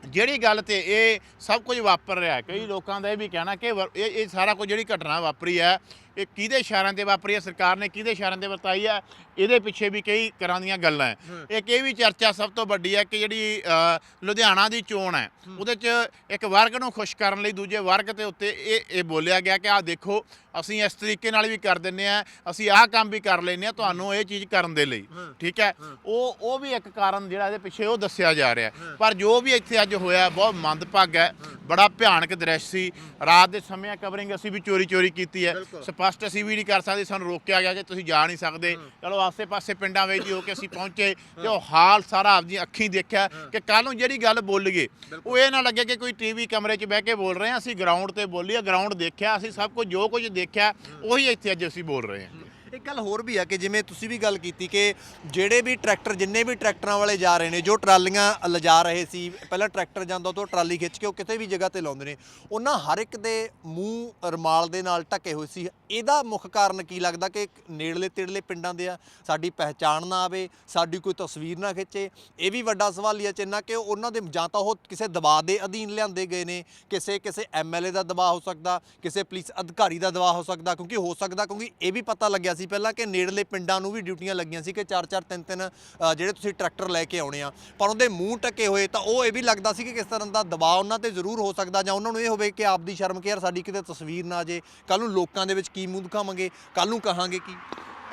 ਜਿਹੜੀ ਗੱਲ ਤੇ ਇਹ ਸਭ ਕੁਝ ਵਾਪਰ ਰਿਹਾ ਹੈ। ਕਈ ਲੋਕਾਂ ਦਾ ਇਹ ਵੀ ਕਹਿਣਾ ਕਿ ਇਹ ਸਾਰਾ ਕੁਝ ਜਿਹੜੀ ਘਟਨਾ ਵਾਪਰੀ ਹੈ ਇਹ ਕਿਹਦੇ ਇਸ਼ਾਰਿਆਂ ਤੇ ਵਾਪਰੀ ਹੈ ਸਰਕਾਰ ਨੇ ਕਿਹਦੇ ਇਸ਼ਾਰਿਆਂ ਤੇ ਵਰਤਾਈ ਹੈ ਇਹਦੇ ਪਿੱਛੇ ਵੀ ਕਈ ਤਰ੍ਹਾਂ ਦੀਆਂ ਗੱਲਾਂ ਹੈ। ਇੱਕ ਇਹ ਵੀ ਚਰਚਾ ਸਭ ਤੋਂ ਵੱਡੀ ਹੈ ਕਿ ਜਿਹੜੀ ਲੁਧਿਆਣਾ ਦੀ ਚੋਣ ਹੈ। ਉਹਦੇ 'ਚ ਇੱਕ ਵਰਗ ਨੂੰ ਖੁਸ਼ ਕਰਨ ਲਈ ਦੂਜੇ ਵਰਗ ਦੇ ਉੱਤੇ ਇਹ ਇਹ ਬੋਲਿਆ ਗਿਆ ਕਿ ਆਹ ਦੇਖੋ ਅਸੀਂ ਇਸ ਤਰੀਕੇ ਨਾਲ ਵੀ ਕਰ ਦਿੰਨੇ ਆ ਅਸੀਂ ਆਹ ਕੰਮ ਵੀ ਕਰ ਲੈਨੇ ਆ ਤੁਹਾਨੂੰ ਇਹ ਚੀਜ਼ ਕਰਨ ਦੇ ਲਈ ਠੀਕ ਹੈ। ਉਹ ਉਹ ਵੀ ਇੱਕ ਕਾਰਨ ਜਿਹੜਾ ਇਹਦੇ ਪਿੱਛੇ ਉਹ ਦੱਸਿਆ ਜਾ ਰਿਹਾ ਪਰ ਜੋ ਵੀ ਇੱਥੇ ਅੱਜ ਹੋਇਆ ਬਹੁਤ ਮੰਦਭਾਗਾ ਹੈ। ਬੜਾ ਭਿਆਨਕ ਦ੍ਰਿਸ਼ ਸੀ। ਰਾਤ ਦੇ ਸਮੇਂ ਕਵਰਿੰਗ ਅਸੀਂ ਵੀ ਚੋਰੀ ਚੋਰੀ ਕੀਤੀ ਹੈ ਸਪਸ਼ਟ ਅਸੀਂ ਵੀ ਨਹੀਂ ਕਰ ਸਕਦੇ ਸਾਨੂੰ ਰੋਕਿਆ ਗਿਆ ਕਿ ਤੁਸੀਂ ਜਾ ਨਹੀਂ ਸਕਦੇ। ਚਲੋ ਆਸੇ-ਪਾਸੇ ਪਿੰਡਾਂ ਵਿੱਚ ਹੀ ਹੋ ਕੇ ਅਸੀਂ ਪਹੁੰਚੇ ਤੇ ਉਹ ਹਾਲ ਸਾਰਾ ਆਪਦੀ ਅੱਖੀਂ ਦੇਖਿਆ ਕਿ ਕੱਲ ਨੂੰ ਜਿਹੜੀ ਗੱਲ ਬੋਲੀਏ ਉਹ ਇਹ ਨਾ ਲੱਗੇ ਕਿ ਕੋਈ ਟੀਵੀ ਕਮਰੇ 'ਚ ਬਹਿ ਕੇ ਬੋਲ ਰਹੇ ਹਾਂ ਅਸੀਂ ਗਰਾਊਂਡ ਤੇ ਬੋਲੀਏ ਗਰਾਊਂਡ ਦੇਖਿਆ ਅਸੀਂ ਸਭ ਕੁਝ ਜੋ ਕੁਝ ਦੇਖਿਆ ਉਹੀ ਇੱਥੇ ਅੱਜ ਅਸੀਂ ਬੋਲ ਰਹੇ ਹਾਂ। ਇੱਕ ਗੱਲ ਹੋਰ ਵੀ ਆ ਕਿ ਜਿਵੇਂ ਤੁਸੀਂ ਵੀ ਗੱਲ ਕੀਤੀ ਕਿ ਜਿਹੜੇ ਵੀ ਟਰੈਕਟਰ, ਜਿੰਨੇ ਵੀ ਟਰੈਕਟਰਾਂ ਵਾਲੇ ਜਾ ਰਹੇ ਨੇ, ਜੋ ਟਰਾਲੀਆਂ ਲਿਜਾ ਰਹੇ ਸੀ, ਪਹਿਲਾਂ ਟਰੈਕਟਰ ਜਾਂਦਾ ਤੋਂ ਟਰਾਲੀ ਖਿੱਚ ਕੇ ਉਹ ਕਿਤੇ ਵੀ ਜਗ੍ਹਾ ਤੇ ਲਾਉਂਦੇ ਨੇ, ਉਹਨਾਂ ਹਰ ਇੱਕ ਦੇ ਮੂੰਹ ਰਮਾਲ ਦੇ ਨਾਲ ਢਕੇ ਹੋਏ ਸੀ। ਇਹਦਾ ਮੁੱਖ ਕਾਰਨ ਕੀ ਲੱਗਦਾ ਕਿ ਨੇੜਲੇ ਤੇੜਲੇ ਪਿੰਡਾਂ ਦੇ ਆ, ਸਾਡੀ ਪਹਿਚਾਣ ਨਾ ਆਵੇ, ਸਾਡੀ ਕੋਈ ਤਸਵੀਰ ਨਾ ਖਿੱਚੇ? ਇਹ ਵੀ ਵੱਡਾ ਸਵਾਲੀਆ ਚਿੰਨ੍ਹ ਆ ਕਿ ਉਹਨਾਂ ਦੇ ਜਾਂ ਤਾਂ ਉਹ ਕਿਸੇ ਦਬਾਅ ਦੇ ਅਧੀਨ ਲਿਆਂਦੇ ਗਏ ਨੇ, ਕਿਸੇ ਕਿਸੇ ਐਮਐਲਏ ਦਾ ਦਬਾਅ ਹੋ ਸਕਦਾ, ਕਿਸੇ ਪੁਲਿਸ ਅਧਿਕਾਰੀ ਦਾ ਦਬਾਅ ਹੋ ਸਕਦਾ, ਕਿਉਂਕਿ ਹੋ ਸਕਦਾ ਕਿਉਂਕਿ ਇਹ ਵੀ ਪਤਾ ਲੱਗਿਆ ਸੀ ਪਹਿਲਾਂ ਕਿ ਨੇੜਲੇ ਪਿੰਡਾਂ ਨੂੰ ਵੀ ਡਿਊਟੀਆਂ ਲੱਗੀਆਂ ਸੀ ਕਿ 4-4 3-3 ਜਿਹੜੇ ਤੁਸੀਂ ਟਰੈਕਟਰ ਲੈ ਕੇ ਆਉਣੇ ਆ। ਪਰ ਉਹਦੇ ਮੂੰਹ ਟਕੇ ਹੋਏ ਤਾਂ ਉਹ ਇਹ ਵੀ ਲੱਗਦਾ ਸੀ ਕਿ ਕਿਸ ਤਰ੍ਹਾਂ ਦਾ ਦਬਾਅ ਉਹਨਾਂ ਤੇ ਜ਼ਰੂਰ ਹੋ ਸਕਦਾ ਜਾਂ ਉਹਨਾਂ ਨੂੰ ਇਹ ਹੋਵੇ ਕਿ ਆਪਦੀ ਸ਼ਰਮ ਕਿ ਯਾਰ ਸਾਡੀ ਕਿਤੇ ਤਸਵੀਰ ਨਾ ਆ ਜੇ ਕੱਲ ਨੂੰ ਲੋਕਾਂ ਦੇ ਵਿੱਚ ਕੀ ਮੂੰਹ ਦਿਖਾਵਾਂਗੇ ਕੱਲ ਨੂੰ ਕਹਾਂਗੇ ਕੀ?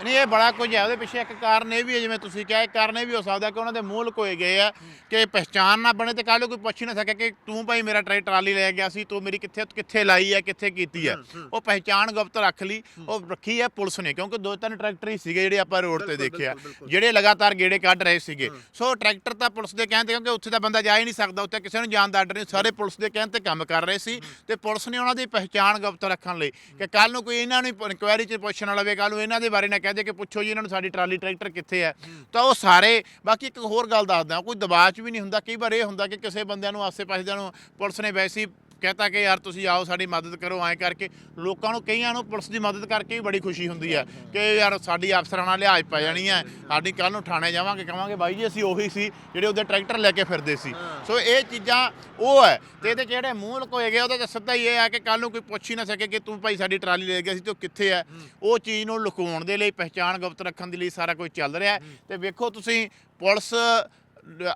ਨਹੀਂ ਇਹ ਬੜਾ ਕੁਝ ਹੈ। ਉਹਦੇ ਪਿੱਛੇ ਇੱਕ ਕਾਰਨ ਇਹ ਵੀ ਹੈ ਜਿਵੇਂ ਤੁਸੀਂ ਕਿਹਾ ਇੱਕ ਕਾਰਨ ਇਹ ਵੀ ਹੋ ਸਕਦਾ ਕਿ ਉਹਨਾਂ ਦੇ ਮੂਲ ਕੋਏ ਗਏ ਆ ਕਿ ਪਹਿਚਾਨ ਨਾ ਬਣੇ ਤੇ ਕੱਲ੍ਹ ਨੂੰ ਕੋਈ ਪੁੱਛ ਹੀ ਨਾ ਸਕੇ ਕਿ ਤੂੰ ਭਾਈ ਮੇਰਾ ਟਰੈ ਟਰਾਲੀ ਲੈ ਗਿਆ ਸੀ ਤੂੰ ਮੇਰੀ ਕਿੱਥੇ ਕਿੱਥੇ ਲਾਈ ਹੈ ਕਿੱਥੇ ਕੀਤੀ ਹੈ ਉਹ ਪਹਿਚਾਨ ਗੁਪਤ ਰੱਖ ਲਈ ਉਹ ਰੱਖੀ ਹੈ ਪੁਲਿਸ ਨੇ ਕਿਉਂਕਿ ਦੋ ਤਿੰਨ ਟਰੈਕਟਰ ਹੀ ਸੀਗੇ ਜਿਹੜੇ ਆਪਾਂ ਰੋਡ ਤੇ ਦੇਖਿਆ। ਜਿਹੜੇ ਲਗਾਤਾਰ ਗੇੜੇ ਕੱਢ ਰਹੇ ਸੀਗੇ। ਸੋ ਟਰੈਕਟਰ ਤਾਂ ਪੁਲਿਸ ਦੇ ਕਹਿਣ ਤੇ ਕਿਉਂਕਿ ਉੱਥੇ ਤਾਂ ਬੰਦਾ ਜਾ ਹੀ ਨਹੀਂ ਸਕਦਾ ਉੱਥੇ ਕਿਸੇ ਨੂੰ ਜਾਣ ਦਾ ਆਰਡਰ ਨਹੀਂ। ਸਾਰੇ ਪੁਲਿਸ ਦੇ ਕਹਿਣ ਤੇ ਕੰਮ ਕਰ ਰਹੇ ਸੀ ਤੇ ਪੁਲਿਸ ਨੇ ਉਹਨਾਂ ਦੀ ਪਹਿਚਾਨ ਗੁਪਤ ਰੱਖਣ ਲਈ ਕਿ ਕੱਲ ਨੂੰ ਕੋਈ ਇਹਨਾਂ ਨੂੰ ਇਨਕੁਆਇਰੀ 'ਚ ਪੁੱਛਣ ਵਾਲਾ ਵੇ ਕੱਲ ਨੂੰ ਇਹਨਾਂ ਦੇ ਬਾਰੇ ਨਾ ਕਹਦੇ ਕਿ ਪੁੱਛੋ ਜੀ ਇਹਨਾਂ ਨੂੰ ਸਾਡੀ ਟਰਾਲੀ ਟਰੈਕਟਰ ਕਿੱਥੇ ਹੈ? ਤਾਂ ਉਹ ਸਾਰੇ, ਬਾਕੀ ਇੱਕ ਹੋਰ ਗੱਲ ਦੱਸਦਾ, ਕੋਈ ਦਬਾਅ 'ਚ ਵੀ ਨਹੀਂ ਹੁੰਦਾ। ਕਈ ਵਾਰ ਇਹ ਹੁੰਦਾ ਕਿ ਕਿਸੇ ਬੰਦਿਆਂ ਨੂੰ, ਆਸੇ-ਪਾਸੇ ਨੂੰ ਪੁਲਿਸ ਨੇ ਵੈਸੀ ਕਹਤਾ ਕਿ ਯਾਰ ਤੁਸੀਂ ਆਓ ਸਾਡੀ ਮਦਦ ਕਰੋ ਐਂ ਕਰਕੇ ਲੋਕਾਂ ਨੂੰ ਕਈਆਂ ਨੂੰ ਪੁਲਿਸ ਦੀ ਮਦਦ ਕਰਕੇ ਵੀ ਬੜੀ ਖੁਸ਼ੀ ਹੁੰਦੀ ਹੈ ਕਿ ਯਾਰ ਸਾਡੀ ਅਫਸਰਾਂ ਨਾਲ ਲਿਹਾਜ਼ ਪੈ ਜਾਣੀ ਹੈ ਸਾਡੀ ਕੱਲ ਨੂੰ ਥਾਣੇ ਜਾਵਾਂਗੇ ਕਹਾਂਗੇ ਬਾਈ ਜੀ ਅਸੀਂ ਉਹੀ ਸੀ ਜਿਹੜੇ ਉਹਦੇ ਟਰੈਕਟਰ ਲੈ ਕੇ ਫਿਰਦੇ ਸੀ। ਸੋ ਇਹ ਚੀਜ਼ਾਂ ਉਹ ਹੈ ਤੇ ਇਹਦੇ ਜਿਹੜੇ ਮੂੰਹ ਲਕੋਏ ਗਏ ਉਹਦੇ ਤੇ ਸਿੱਧਾ ਹੀ ਇਹ ਹੈ ਕਿ ਕੱਲ ਨੂੰ ਕੋਈ ਪੁੱਛ ਹੀ ਨਾ ਸਕੇ ਕਿ ਤੂੰ ਭਾਈ ਸਾਡੀ ਟਰਾਲੀ ਲੈ ਗਿਆ ਸੀ ਤੇ ਉਹ ਕਿੱਥੇ ਹੈ? ਉਹ ਚੀਜ਼ ਨੂੰ ਲੁਕਾਉਣ ਦੇ ਲਈ ਪਹਿਚਾਣ ਗੁਪਤ ਰੱਖਣ ਦੇ ਲਈ ਸਾਰਾ ਕੁਝ ਚੱਲ ਰਿਹਾ ਤੇ ਵੇਖੋ ਤੁਸੀਂ ਪੁਲਿਸ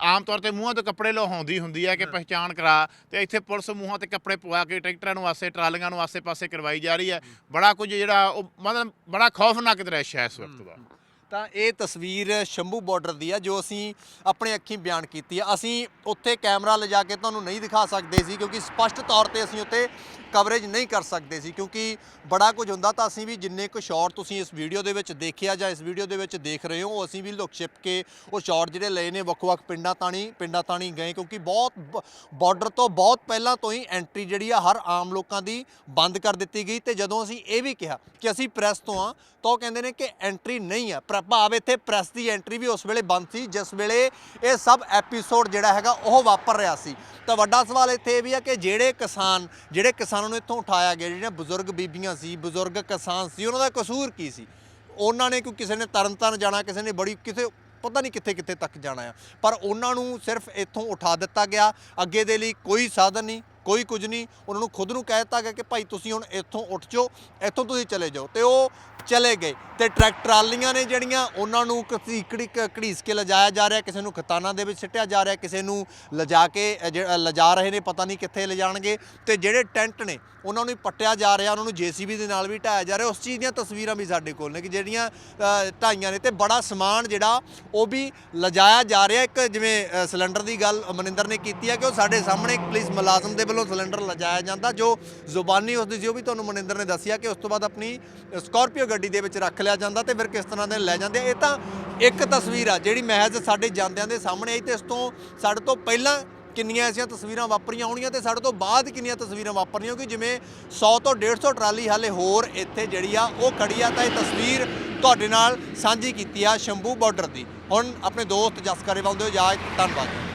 ਆਮ ਤੌਰ ਤੇ ਮੂੰਹਾਂ ਤੋਂ ਕੱਪੜੇ ਲਹਾਉਂਦੀ ਹੁੰਦੀ ਹੈ ਕਿ ਪਹਿਚਾਣ ਕਰਾ ਤੇ ਇੱਥੇ ਪੁਲਿਸ ਮੂੰਹਾਂ ਤੇ ਕੱਪੜੇ ਪਵਾ ਕੇ ਟਰੈਕਟਰਾਂ ਨੂੰ ਆਸੇ ਟਰਾਲੀਆਂ ਨੂੰ ਆਸੇ-ਪਾਸੇ ਕਰਵਾਈ ਜਾ ਰਹੀ ਹੈ ਬੜਾ ਕੁਝ ਜਿਹੜਾ ਉਹ ਮਤਲਬ ਬੜਾ ਖੌਫਨਾਕ ਦ੍ਰਿਸ਼ ਹੈ ਇਸ ਵਕਤ ਦਾ। ਤਾਂ ਇਹ ਤਸਵੀਰ ਸ਼ੰਭੂ ਬਾਰਡਰ ਦੀ ਆ, ਜੋ ਅਸੀਂ ਆਪਣੇ ਅੱਖੀਂ ਬਿਆਨ ਕੀਤੀ ਆ। ਅਸੀਂ ਉੱਥੇ ਕੈਮਰਾ ਲਿਜਾ ਕੇ ਤੁਹਾਨੂੰ ਨਹੀਂ ਦਿਖਾ ਸਕਦੇ ਸੀ, ਕਿਉਂਕਿ ਸਪਸ਼ਟ ਤੌਰ ਤੇ ਅਸੀਂ ਉੱਥੇ ਕਵਰੇਜ ਨਹੀਂ ਕਰ ਸਕਦੇ ਸੀ, ਕਿਉਂਕਿ ਬੜਾ ਕੁਝ ਹੁੰਦਾ ਤਾਂ ਅਸੀਂ ਵੀ ਜਿੰਨੇ ਕੁ ਸ਼ਾਟ ਤੁਸੀਂ ਇਸ ਵੀਡੀਓ ਦੇ ਵਿੱਚ ਦੇਖਿਆ ਜਾਂ ਇਸ ਵੀਡੀਓ ਦੇ ਵਿੱਚ ਦੇਖ ਰਹੇ ਹੋ ਉਹ ਅਸੀਂ ਵੀ ਲੁਕ ਛਿਪ ਕੇ ਉਹ ਸ਼ਾਟ ਜਿਹੜੇ ਲਏ ਨੇ ਵੱਖ-ਵੱਖ ਪਿੰਡਾਂ ਤਾਣੀ ਪਿੰਡਾਂ ਤਾਣੀ ਗਏ, ਕਿਉਂਕਿ ਬਹੁਤ ਬਾਰਡਰ ਤੋਂ ਬਹੁਤ ਪਹਿਲਾਂ ਤੋਂ ਹੀ ਐਂਟਰੀ ਜਿਹੜੀ ਆ ਹਰ ਆਮ ਲੋਕਾਂ ਦੀ ਬੰਦ ਕਰ ਦਿੱਤੀ ਗਈ। ਤੇ ਜਦੋਂ ਅਸੀਂ ਇਹ ਵੀ ਕਿਹਾ ਕਿ ਅਸੀਂ ਪ੍ਰੈਸ ਤੋਂ ਆ ਤਾਂ ਉਹ ਕਹਿੰਦੇ ਨੇ ਕਿ ਐਂਟਰੀ ਨਹੀਂ ਆ ਪ੍ਰ- ਭਾਵ ਇੱਥੇ ਪ੍ਰੈਸ ਦੀ ਐਂਟਰੀ ਵੀ ਉਸ ਵੇਲੇ ਬੰਦ ਸੀ, ਜਿਸ ਵੇਲੇ ਇਹ ਸਭ ਐਪੀਸੋਡ ਜਿਹੜਾ ਹੈਗਾ ਉਹ ਵਾਪਰ ਰਿਹਾ ਸੀ। ਤਾਂ ਵੱਡਾ ਸਵਾਲ ਇੱਥੇ ਇਹ ਵੀ ਹੈ ਕਿ ਜਿਹੜੇ ਕਿਸਾਨ, ਜਿਹੜੇ ਕਿਸਾਨਾਂ ਨੂੰ ਇੱਥੋਂ ਉਠਾਇਆ ਗਿਆ, ਜਿਹੜੀਆਂ ਬਜ਼ੁਰਗ ਬੀਬੀਆਂ ਸੀ, ਬਜ਼ੁਰਗ ਕਿਸਾਨ ਸੀ, ਉਹਨਾਂ ਦਾ ਕਸੂਰ ਕੀ ਸੀ? ਉਹਨਾਂ ਨੇ ਕੋਈ ਕਿਸੇ ਨੇ ਤਰਨਤਾਰਨ ਜਾਣਾ, ਕਿਸੇ ਨੇ ਬੜੀ ਕਿਸੇ ਪਤਾ ਨਹੀਂ ਕਿੱਥੇ ਕਿੱਥੇ ਤੱਕ ਜਾਣਾ ਆ। ਪਰ ਉਹਨਾਂ ਨੂੰ ਸਿਰਫ ਇੱਥੋਂ ਉਠਾ ਦਿੱਤਾ ਗਿਆ। ਅੱਗੇ ਦੇ ਲਈ ਕੋਈ ਸਾਧਨ ਨਹੀਂ। ਕੋਈ ਕੁਝ ਨਹੀਂ। ਉਹਨਾਂ ਨੂੰ ਖੁਦ ਨੂੰ ਕਹਿ ਦਿੱਤਾ ਗਿਆ ਕਿ ਭਾਈ ਤੁਸੀਂ ਹੁਣ ਇੱਥੋਂ ਉੱਠ ਜਾਓ ਇੱਥੋਂ ਤੁਸੀਂ ਚਲੇ ਜਾਓ। ਤੇ ਉਹ ਚਲੇ ਗਏ। ਤੇ ਟਰੈਕ ਟਰਾਲੀਆਂ ਨੇ ਜਿਹੜੀਆਂ ਉਹਨਾਂ ਨੂੰ ਘਸੀਕੜੀ ਘੜੀਸ ਕੇ ਲਿਜਾਇਆ ਜਾ ਰਿਹਾ ਕਿਸੇ ਨੂੰ ਖਤਾਨਾਂ ਦੇ ਵਿੱਚ ਸਿੱਟਿਆ ਜਾ ਰਿਹਾ ਕਿਸੇ ਨੂੰ ਲਿਜਾ ਕੇ ਅ, ਲਿਜਾ ਰਹੇ ਨੇ ਪਤਾ ਨਹੀਂ ਕਿੱਥੇ ਲਿਜਾਣਗੇ। ਤੇ ਜਿਹੜੇ ਟੈਂਟ ਨੇ ਉਹਨਾਂ ਨੂੰ ਪੱਟਿਆ ਜਾ ਰਿਹਾ ਉਹਨਾਂ ਨੂੰ ਜੀਸੀਬੀ ਦੇ ਨਾਲ ਵੀ ਢਾਇਆ ਜਾ ਰਿਹਾ। ਉਸ ਚੀਜ਼ ਦੀਆਂ ਤਸਵੀਰਾਂ ਵੀ ਸਾਡੇ ਕੋਲ ਨੇ ਕਿ ਜਿਹੜੀਆਂ ਢਾਈਆਂ ਨੇ। ਤੇ ਬੜਾ ਸਮਾਨ ਜਿਹੜਾ ਉਹ ਵੀ ਲਿਜਾਇਆ ਜਾ ਰਿਹਾ। ਇੱਕ ਜਿਵੇਂ ਸਿਲੰਡਰ ਦੀ ਗੱਲ ਮਨਿੰਦਰ ਨੇ ਕੀਤੀ ਹੈ ਕਿ ਉਹ ਸਾਡੇ ਸਾਹਮਣੇ ਪੁਲਿਸ ਮੁਲਾਜ਼ਮ ਦੇ ਵੱਲੋਂ ਸਿਲੰਡਰ ਲਿਜਾਇਆ ਜਾਂਦਾ, ਜੋ ਜ਼ੁਬਾਨੀ ਉਸਦੀ ਸੀ, ਉਹ ਵੀ ਤੁਹਾਨੂੰ ਮਨਿੰਦਰ ਨੇ ਦੱਸਿਆ ਕਿ ਉਸ ਤੋਂ ਬਾਅਦ ਆਪਣੀ ਸਕਾਰਪੀਓ ਗੱਡੀ ਦੇ ਵਿੱਚ ਰੱਖ ਲਿਆ ਜਾਂਦਾ ਤੇ ਫਿਰ ਕਿਸ ਤਰ੍ਹਾਂ ਦੇ ਲੈ ਜਾਂਦੇ ਇਹ ਤਾਂ ਇੱਕ ਤਸਵੀਰ ਆ, ਜਿਹੜੀ ਮਹਿਜ਼ ਸਾਡੇ ਜਾਂਦਿਆਂ ਦੇ ਸਾਹਮਣੇ ਆਈ ਤੇ ਇਸ ਤੋਂ ਸਾਡੇ ਤੋਂ ਪਹਿਲਾਂ ਕਿੰਨੀਆਂ ਐਸੀਆਂ ਤਸਵੀਰਾਂ ਵਾਪਰੀਆਂ ਹੋਣਗੀਆਂ ਤੇ ਸਾਡੇ ਤੋਂ ਬਾਅਦ ਕਿੰਨੀਆਂ ਤਸਵੀਰਾਂ ਵਾਪਰਨੀਆਂ ਕਿ ਜਿਵੇਂ 100 ਤੋਂ 150 ਟਰਾਲੀ ਹਾਲੇ ਹੋਰ ਇੱਥੇ ਜਿਹੜੀ ਆ, ਉਹ ਖੜੀ ਆ, ਤਾਂ ਇਹ ਤਸਵੀਰ ਤੁਹਾਡੇ ਨਾਲ ਸਾਂਝੀ ਕੀਤੀ ਆ ਸ਼ੰਭੂ ਬਾਰਡਰ ਦੀ। ਹੁਣ ਆਪਣੇ ਦੋਸਤ ਜਸ ਕਰੇਵਾਲ ਦੇ ਇਜਾਜ਼ਤ ਧੰਨਵਾਦ।